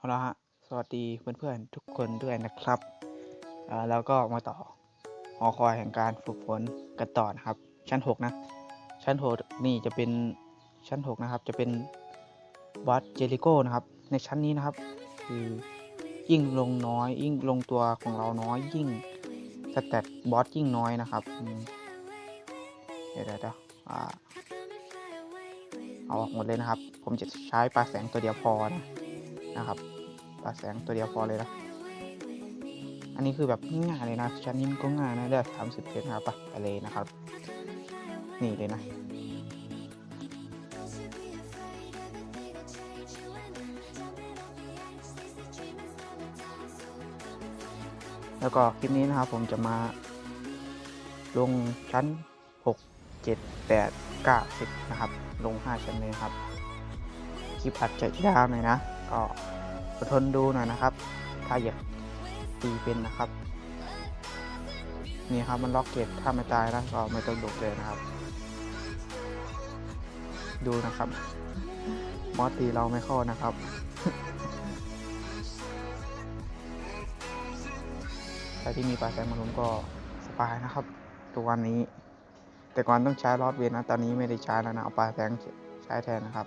เอาละฮะสวัสดีเพื่อนๆทุกคนด้วยนะครับอ่าแล้วก็มาต่อหอคอยแห่งการฝึกฝนกันต่อนะครับ ชั้น 6 นะ ชั้น 6 นี่จะเป็นชั้น 6 นะครับ จะเป็นบอสเจริโก้นะครับ ในชั้นนี้นะครับ คือยิ่งลงน้อย ยิ่งลงตัวของเราน้อยยิ่งสแตตบอสยิ่งน้อยนะครับเดี๋ยวเดี๋ยวเดี๋ยวอ่าเอาออกหมดเลยนะครับ ผมจะใช้ปลาแสงตัวเดียวพอนะ นะครับปลาแสงตัวเดียวพอเลยนะ อันนี้คือแบบง่ายเลยนะชั้นนี้มันก็ง่ายนะเลือกสามสิบเพชรนะครับไปเลยนะครับ นี่เลยนะแล้วก็คลิปนี้นะครับผมจะมา ลงชั้น 6 7 8 9 10 นะครับ ลง 5 ชั้นเลยครับ คลิปอาจจะยาวหน่อยนะ ก็อดทนดูหน่อยนะครับ ถ้าอยากตีเป็นนะครับ นี่ครับมันล็อกเก็ตถ้าไม่ตายนะก็ไม่ต้องดุเลยนะครับ ดูนะครับ มอสตีเราไม่เข้านะครับใครที่มีปลาแซลมอนลุมก็สบายนะครับทุกวันนี้ แต่ก่อนต้องใช้รอดเวนนะตอนนี้ไม่ได้ใช้แล้วนะเอาปลาแซงใช้แทนนะครับ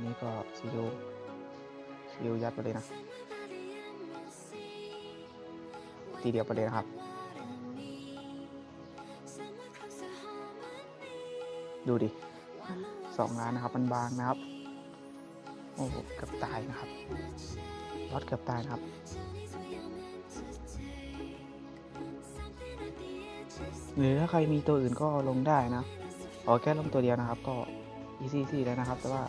นนี้ก็ซีอิวซีอิวยัดไปเลยนะทีเดียวไปเลยนะครับ ดูดิสองล้านนะครับมันบางนะครับ โอ้โหเกือบตายนะครับรอดเกือบตายนะครับหรือถ้าใครมีตัวอื่นก็ลงได้นะขอแค่ลงตัวเดียวนะครับ ก็อีซี่ซี่แล้วนะครับ แต่ว่า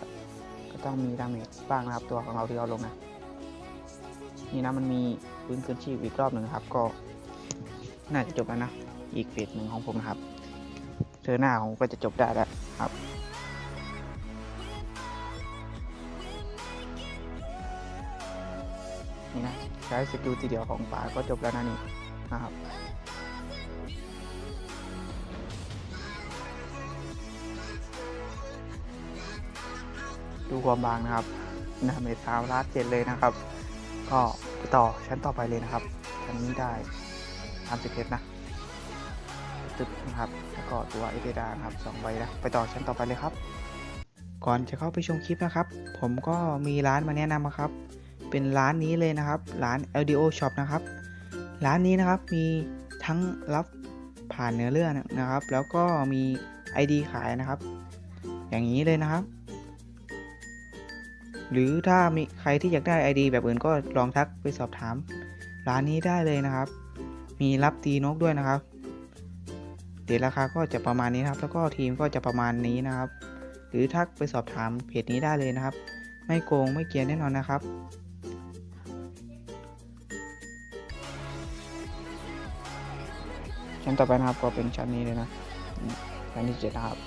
ก็ต้องมีดาเมจบ้างนะครับตัวของเราที่เราลงนะนี่นะมันมีพื้นคืนชีพอีกรอบหนึ่งครับ ก็น่าจะจบแล้วนะ อีกเฟสหนึ่งของผมนะครับเธอหน้าของก็จะจบได้แล้วครับนี่นะใช้สกิลทีเดียวของป่าก็จบแล้วนะนี่นะครับ ดูความบางนะครับนาเมทสามล้านเจ็ดเลยนะครับ ก็ไปต่อชั้นต่อไปเลยนะครับ ชั้นนี้ได้ทำสิบเพชรนะตึกนะครับ แล้วก็ตัวเอเดดานะครับสองใบนะไปต่อชั้นต่อไปเลยครับ ก่อนจะเข้าไปชมคลิปนะครับ ผมก็มีร้านมาแนะนำนะครับ เป็นร้านนี้เลยนะครับ ร้าน LDO Shop นะครับ ร้านนี้นะครับมีทั้งรับผ่านเนื้อเรื่องนะครับ แล้วก็มี ID ขายนะครับ อย่างนี้เลยนะครับ หรือถ้ามีใครที่อยากได้ ID แบบอื่นก็ลองทักไปสอบถาม ร้านนี้ได้เลยนะครับ มีรับตีนกด้วยนะครับเดี๋ยวราคาก็จะประมาณนี้ครับ แล้วก็ทีมก็จะประมาณนี้นะครับ หรือทักไปสอบถามเพจนี้ได้เลยนะครับ ไม่โกงไม่เกียนแน่นอนนะครับชั้นต่อไปนะครับก็เป็นชั้นนี้เลยนะชั้นที่เจ็ดนะครับ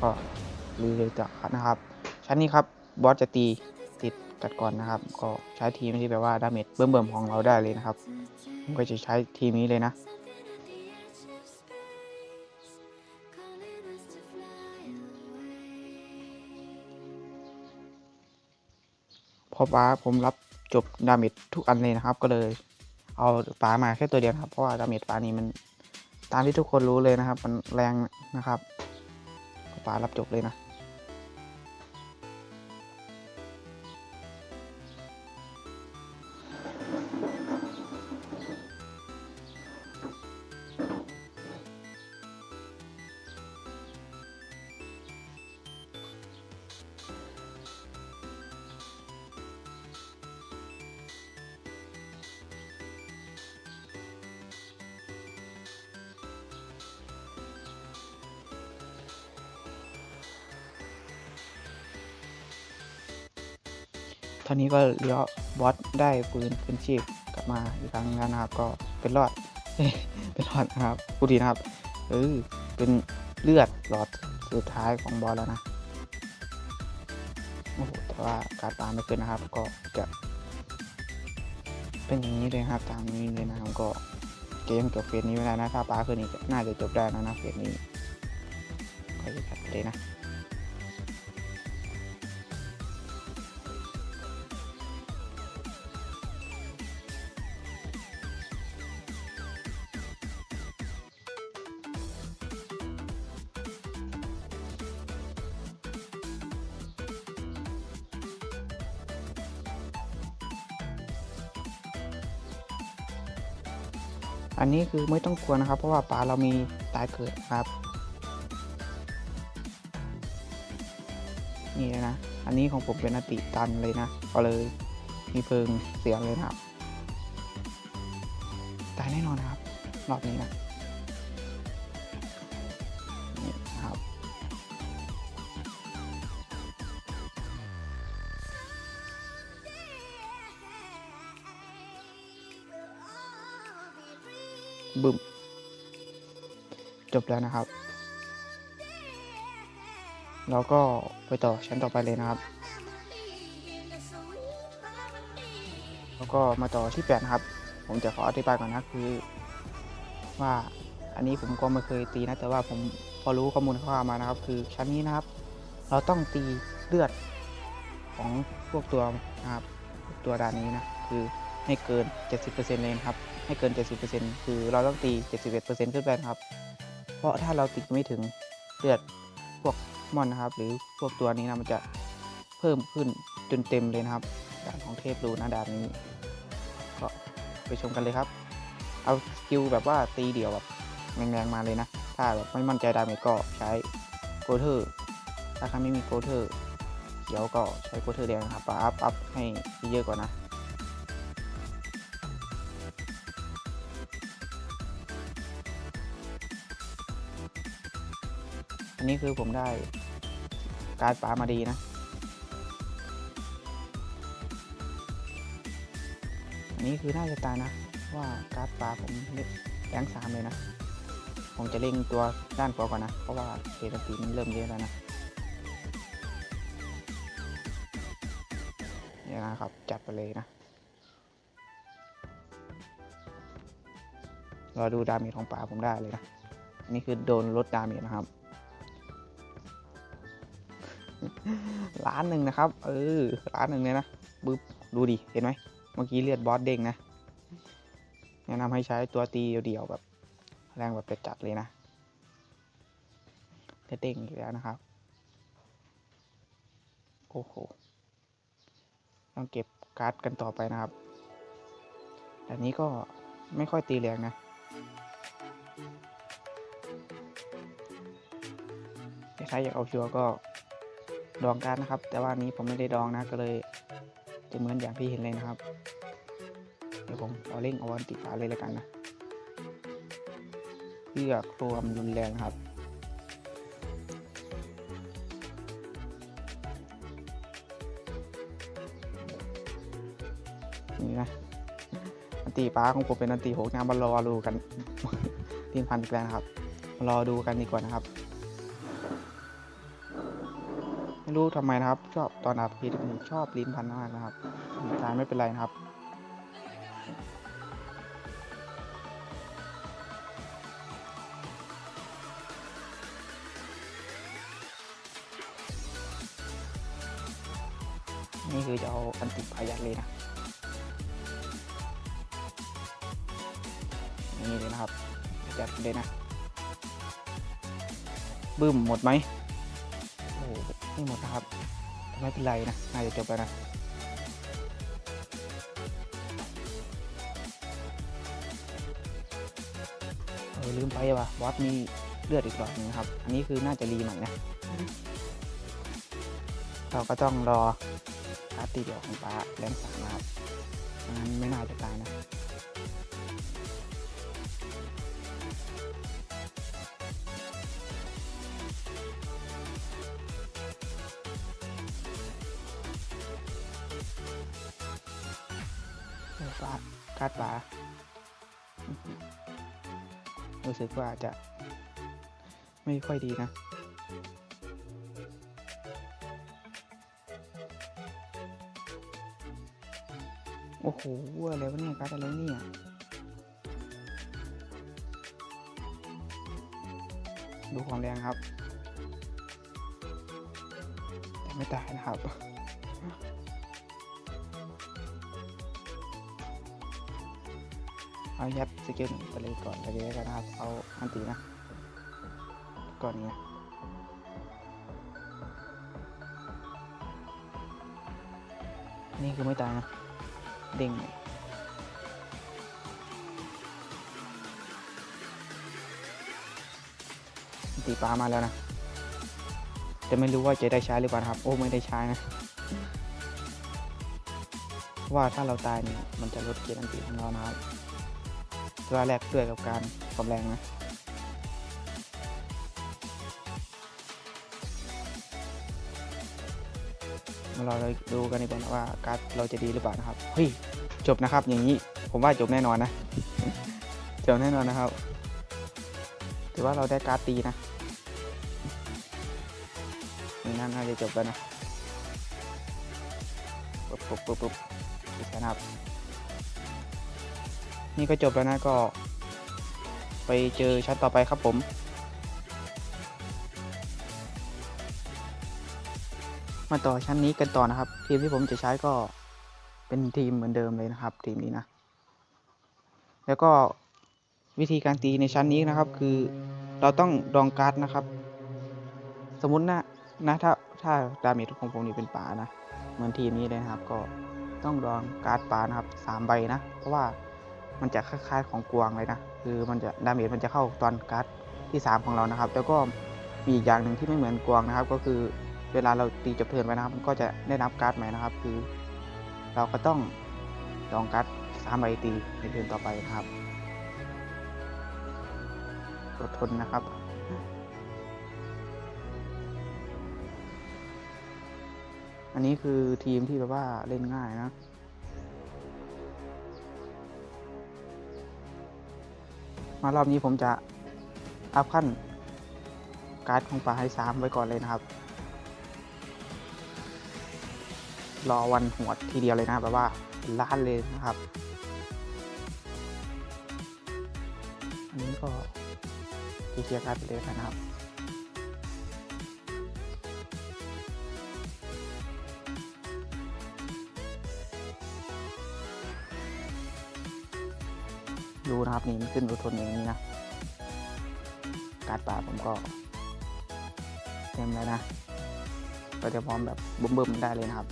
ก็ลุยเลยต่อนะครับ ชั้นนี้ครับ บอสจะตีติดกัดก่อนนะครับ ก็ใช้ทีมที่แบบว่าดาเมจเบิ่มๆของเราได้เลยนะครับผมก็จะใช้ทีมนี้เลยนะพอป้าผมรับจบดาเมจทุกอันเลยนะครับ ก็เลย เอาฟ้ามาแค่ตัวเดียวครับเพราะว่าดาเมจฟ้านี้มันตามที่ทุกคนรู้เลยนะครับ มันแรงนะครับฟ้ารับจบเลยนะ ตอนนี้ก็เลี้ยวบอสได้ปืนขึ้นชีพกลับมาอีกครั้งแล้วนะครับ ก็เป็นรอดเป็นรอดนะครับพูดดีนะครับเออเป็นเลือดหลอดสุดท้ายของบอสแล้วนะโอ้โหแต่ว่าการตามไม่ขึ้นนะครับ ก็จะ เป็นอย่างนี้เลยครับ ตามนี้เลยนะครับก็เกมจบเฟสนี้ไม่ได้นะถ้าป้าคืนนี้น่าจะจบได้แล้วนะเฟสนี้ก็จะจัดเลยนะ อันนี้คือไม่ต้องกลัวนะครับ เพราะว่าปลาเรามีตายเกิดครับ นี่เลยนะ อันนี้ของผมเป็นอติตันเลยนะก็เลยมีเพลิงเสียงเลยนะครับ ตายแน่นอนนะครับรอบนี้นะ บแล้วนะครับ แล้วก็ไปต่อชั้นต่อไปเลยนะครับ แล้วก็มาต่อที่แปดนะครับ ผมจะขออธิบายก่อนนะคือ ว่าอันนี้ผมก็ไม่เคยตีนะ แต่ว่าผมพอรู้ข้อมูลคร่าวมานะครับ คือชั้นนี้นะครับ เราต้องตีเลือดของพวกตัวนะครับตัวด่านนี้นะคือให้เกิน 70%เลยนะครับ ให้เกิน 70%คือเราต้องตี 71%ขึ้นไปนะครับ เพราะถ้าเราตีไม่ถึงเลือดพวกมอนนะครับ หรือพวกตัวนี้นะมันจะเพิ่มขึ้นจนเต็มเลยนะครับด่านของเทพรูนะด่านนี้ ก็ไปชมกันเลยครับ เอาสกิลแบบว่าตีเดี่ยวแบบแรงๆมาเลยนะ ถ้าแบบไม่มั่นใจดาเมจก็ใช้โกเทอร์ ถ้าใครไม่มีโกเทอร์เดี๋ยวก็ใช้โกเทอร์แดงนะครับอัพอัพให้เยอะกว่านะ นี้คือผมได้การปลามาดีนะ อันนี้คือน่าจะตายนะว่าการปลาผมเล่นแรงสามเลยนะ ผมจะเล่งตัวด้านขวาก่อนนะ เพราะว่าเศษตีมันเริ่มเยอะแล้วนะเนี่ยนะครับ จัดไปเลยนะรอดูดาเมจของปลาผมได้เลยนะนนี้คือโดนลดดาเมจนะครับ ล้านหนึ่งนะครับ เออล้านหนึ่งเลยนะบึ๊บดูดิเห็นไหมเมื่อกี้เลือดบอสเด้งนะแนะนำให้ใช้ตัวตีเดียวๆแบบ แรงแบบจัดเลยนะเลือดเด้งอีกแล้วนะครับ โอ้โหต้องเก็บการ์ดกันต่อไปนะครับแต่นี้ก็ไม่ค่อยตีแรงนะถ้าใครอยากเอาชัวร์ก็ ดองการนะครับ แต่ว่าอันนี้ผมไม่ได้ดองนะก็เลยจะเหมือนอย่างที่เห็นเลยนะครับ เดี๋ยวผมเอาเล่งเอาวันติดฝาเลยแล้วกันนะเพื่อความรุนแรงครับนี่นะอันตีป้าของผมเป็นอันตีหกงามมารอดูกัน ทีมพันอีกแล้วนครับมารอดูกันดีกว่านะครับ ไม่รู้ทำไมนะครับ ชอบตอนอัพพีผมชอบลิ้นพันมากนะครับการไม่เป็นไรนะครับนี่คือจะเอาอันติพายัดเลยนะ นี่เลยนะครับจัดเลยนะ บึ้มหมดไหม ไม่หมดนะครับแต่ไม่เป็นไรนะ น่าจะจบแล้วนะเออลืมไปว่ะบอสมีเลือดอีกหลอดนึงนะครับ อันนี้คือน่าจะรีใหม่นะ เราก็ต้องรอพาร์ตตีเดียวของป้าแรงสามนะครับงั้นไม่น่าจะตายนะ ปลาคาดปลารู้สึกว่าจะไม่ค่อยดีนะ โอ้โหอะไรวะเนี่ยการ์ดอะไรเนี่ยดูความแรงครับ แต่ไม่ตายนะครับ เอายัดสกิลหนึ่งไปเลยก่อนไปเลยแล้กันนะครับ เอาอันตีนะ ก่อนนี้นี่คือไม่ตายนะ เด้งอันตีปลามาแล้วนะ แต่ไม่รู้ว่าจะได้ใช้หรือเปล่าครับ โอ้ไม่ได้ใช้นะ ว่าถ้าเราตายเนี่ยมันจะลดเกียร์อันตีของเรานะครับ ตัวแรกด้วยกับการความแรงนะมาเราดูกันดีกว่านะว่าการ์ดเราจะดีหรือเปล่านะครับเฮ้ยจบนะครับ อย่างนี้ผมว่าจบแน่นอนนะจบแน่นอนนะครับถือว่าเราได้การ์ดตีนะนี่นั่นน่าจะจบแล้วนะปุ๊บปุ๊บปุ๊บปุ๊บอีกนะครับ นี่ก็จบแล้วนะก็ ไปเจอชั้นต่อไปครับผมมาต่อชั้นนี้กันต่อนะครับ ทีมที่ผมจะใช้ก็เป็นทีมเหมือนเดิมเลยนะครับ ทีมนี้นะ แล้วก็วิธีการตีในชั้นนี้นะครับ คือเราต้องดองการ์ดนะครับ สมมตินะนะถ้าถ้าดาเมจของผมนี่เป็นป่านะ เหมือนทีมนี้เลยนะครับ ก็ต้องดองการ์ดป่านะครับสามใบนะ เพราะว่า มันจะคล้ายๆของกวางเลยนะ คือมันจะดาเมจมันจะเข้าตอนการ์ดที่สามของเรานะครับ แล้วก็มีอีกอย่างหนึ่งที่ไม่เหมือนกวางนะครับ ก็คือเวลาเราตีจบเทิร์นไปนะครับ มันก็จะได้นับการ์ดใหม่นะครับ คือ เราก็ต้องดองการ์ดสามใบตีในเทิร์นต่อไปนะครับอดทนนะครับอันนี้คือทีมที่แบบว่าเล่นง่ายนะ มารอบนี้ผมจะอัพขั้นการ์ดของป่าให้สามไว้ก่อนเลยนะครับ รอวันหวดทีเดียวเลยนะแบบว่าล้านเลยนะครับ อันนี้ก็เคลียร์การ์ดไปเลยนะครับ ดูนะครับนี่มันขึ้นรูทนอย่างนี้นะ การ์ดป่าผมก็เต็มแล้วนะ ก็จะพร้อมแบบบึ้มๆได้เลยนะครับ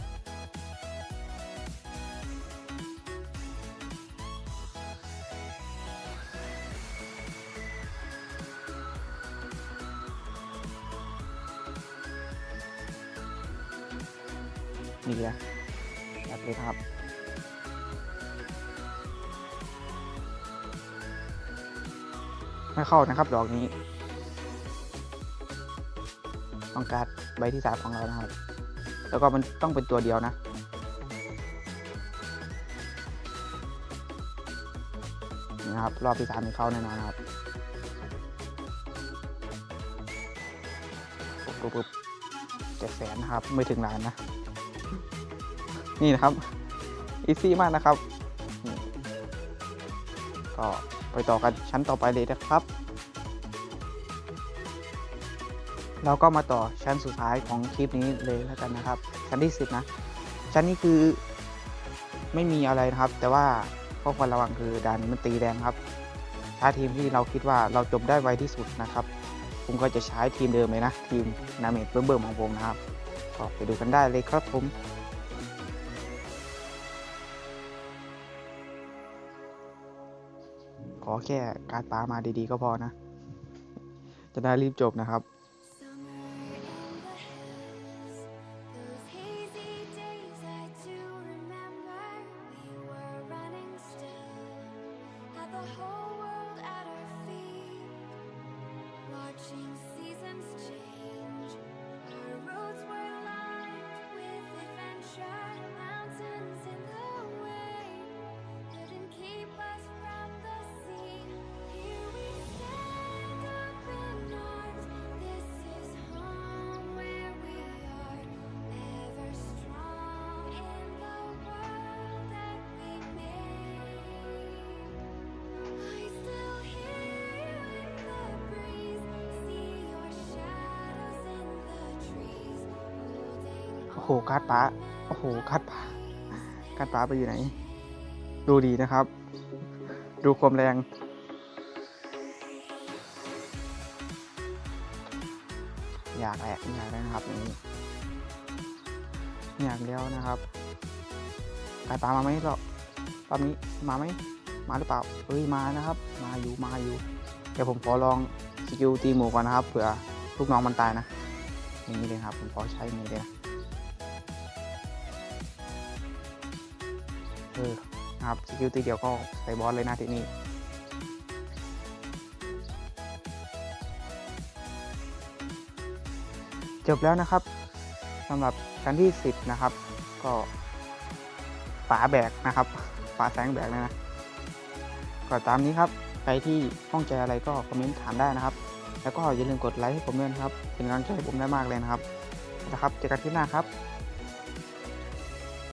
นี่แหละแบบเลยครับ ไม่เข้านะครับดอกนี้ ต้องการใบที่สามของเรานะครับ แล้วก็มันต้องเป็นตัวเดียวนะ นี่นะครับ รอบที่สามมีเข้าแน่นอนนะครับปุ๊บปุ๊บเจ็ดแสนนะครับ ไม่ถึงล้านนะ นี่นะครับ อีซี่มากนะครับ ก็ ไปต่อกันชั้นต่อไปเลยนะครับ เราก็มาต่อชั้นสุดท้ายของคลิปนี้เลยแล้วกันนะครับ ชั้นที่ 10 นะ ชั้นนี้คือไม่มีอะไรนะครับ แต่ว่าข้อควรระวังคือด่านนี้มันตีแรงครับถ้าทีมที่เราคิดว่าเราจบได้ไวที่สุดนะครับ ผมก็จะใช้ทีมเดิมเลยนะ ทีมนาเมดเบิ่มๆของผมนะครับก็ไปดูกันได้เลยครับผม ขอแค่การปามาดีๆ ก็พอนะ จะได้รีบจบนะครับ โหการ์ดป้าโอ้โหการ์ดป้าการ์ดป้าไปอยู่ไหน ดูดีนะครับ ดูความแรงอยากแหละอยากได้นะครับอย่นี้อยากเลี้ยวนะครับการ์ดป้ามาไหมรอบรอบนี้มาไหมมาหรือเปล่าเอ้ยมานะครับ มาอยู่มาอยู่เดี๋ยวผมขอลองสกิลตีหมูก่อนนะครับเผื่อลูกน้องมันตายนะอย่างนี้เลยครับ ผมขอใช้อย่างนี้เลยนะ เออครับสกิลตีเดียวก็ใส่บอสเลยนะที่นี่จบแล้วนะครับสำหรับชั้นที่ 10 นะครับ ก็ฝาแบกนะครับฝาแสงแบกเลยนะก็ตามนี้ครับใครที่ข้องใจอะไรก็คอมเมนต์ถามได้นะครับ แล้วก็อย่าลืมกดไลค์ให้ผมด้วยนะครับ เป็นกำลังใจให้ผมได้มากเลยนะครับนะครับเจอกันคลิปหน้าครับ